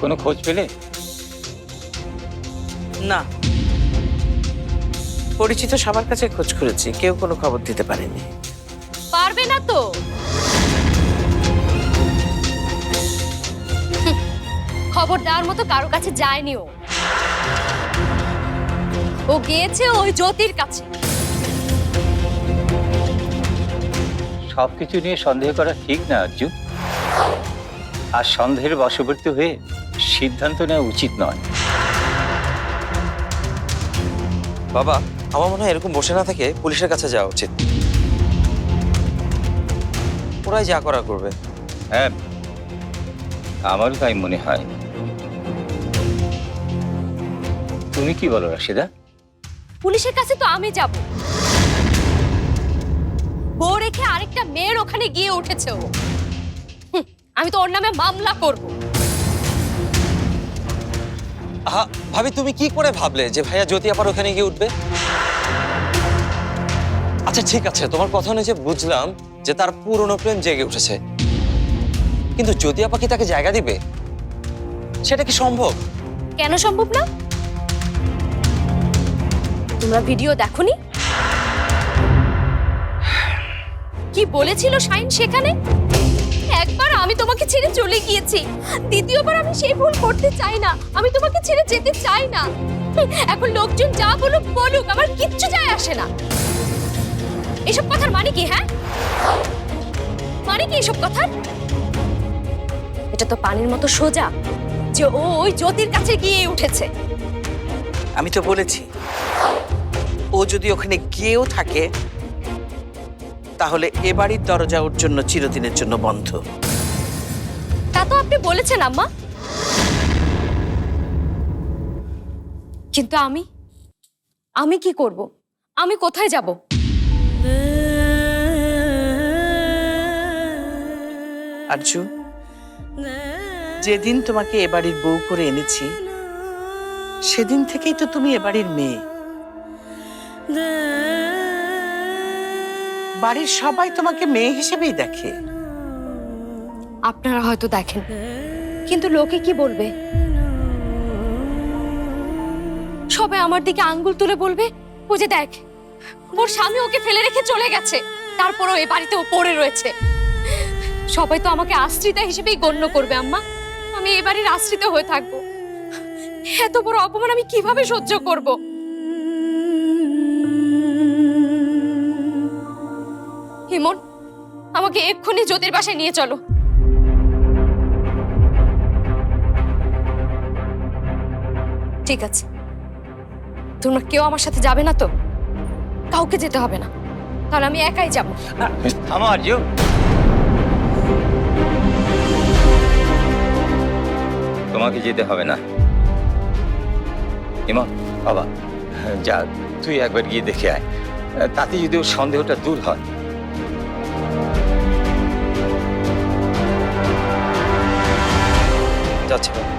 কোনো খোঁজ পেলে? না। পরিচিত সবার কাছে খোঁজ করেছি কেউ কোনো খবর দিতে পারেনি। পারবে না তো? খবর দেওয়ার মতো কারও কাছে যায়নি ও। ও গিয়েছে ওই জ্যোতির কাছে। সব কিছু নিয়ে সন্দেহ করা ঠিক না অর্জুন আর সন্দেহের বশবর্তী হয়ে সিদ্ধান্ত নেওয়া উচিত নয়। বাবা আমার মনে হয় এরকম বসে না থেকে পুলিশের কাছে যাওয়া উচিত। ওরাই যা করা করবে। হ্যাঁ আমারও তাই মনে হয়। তুমি কি বলো রাশিদা? পুলিশের কাছে তো আমি যাব। বউ রেখে আরেকটা মেয়ের ওখানে গিয়ে উঠেছে ও। আমি তো ওর নামে মামলা করব। ভাবি, তুমি কি করে ভাবলে যে ভাইয়া জ্যোতি আবার ওখানে গিয়ে উঠবে? আচ্ছা ঠিক আছে, তোমার কথা অনুযায়ী বুঝলাম যে তার পুরনো প্রেম জেগে উঠেছে। কিন্তু জ্যোতি আপা কি তাকে জায়গা দিবে? সেটা কি সম্ভব? কেন সম্ভব না? তোমরা ভিডিও দেখোনি? কি বলেছিল শাইন সেখানে? একবার আমি তোমাকে ছেড়ে চলে গিয়েছি। দ্বিতীয়বার আমি সেই ভুল করতে চাই না। আমি তোমাকে ছেড়ে যেতে চাই না। এখন লোকজন যা বলুক বলুক, আমার কিচ্ছু যায় আসে না। এসব কথার মানে কি হ্যাঁ? মানে কি এসব কথার এটা তো পানির মতো সোজা, যে ও ওই জ্যোতির কাছে গিয়ে উঠেছে। আমি তো বলেছি, ও যদি ওখানে গিয়েও থাকে তাহলে এ বাড়ির দরজা ওর জন্য চিরদিনের জন্য বন্ধ। তা তো আপনি বলেছেন আম্মা। কিন্তু আমি আমি কি করব? আমি কোথায় যাব? আরজু যেদিন তোমাকে এ বাড়ির বউ করে এনেছি সেদিন থেকেই তো তুমি এ বাড়ির মেয়ে। বাড়ির সবাই তোমাকে মেয়ে হিসেবেই দেখে। আপনারা হয়তো দেখেন। কিন্তু লোকে কি বলবে? সবাই আমার দিকে আঙ্গুল তুলে বলবে, ও যে দেখ, ওর স্বামী ওকে ফেলে রেখে চলে গেছে। তারপরও এ বাড়িতে ও পড়ে রয়েছে। সবাই তো আমাকে আশ্রিতা হিসেবেই গণ্য করবে, আম্মা। আমি এ বাড়ির আশ্রিত হয়ে থাকব। এত বড় অপমান আমি কীভাবে সহ্য করব? হিমন আমাকে এক্ষুনি জ্যোতির বাসায় নিয়ে চলো। ঠিক আছে। তোমরা কেউ আমার সাথে যাবে না তো? কাউকে যেতে হবে না। তাহলে আমি একাই যাব। অর্জুন তোমাকে যেতে হবে না। ইমন বাবা, যা, তুই একবার গিয়ে দেখে আয়। তাতে যদি ওর সন্দেহটা দূর হয়। смерть.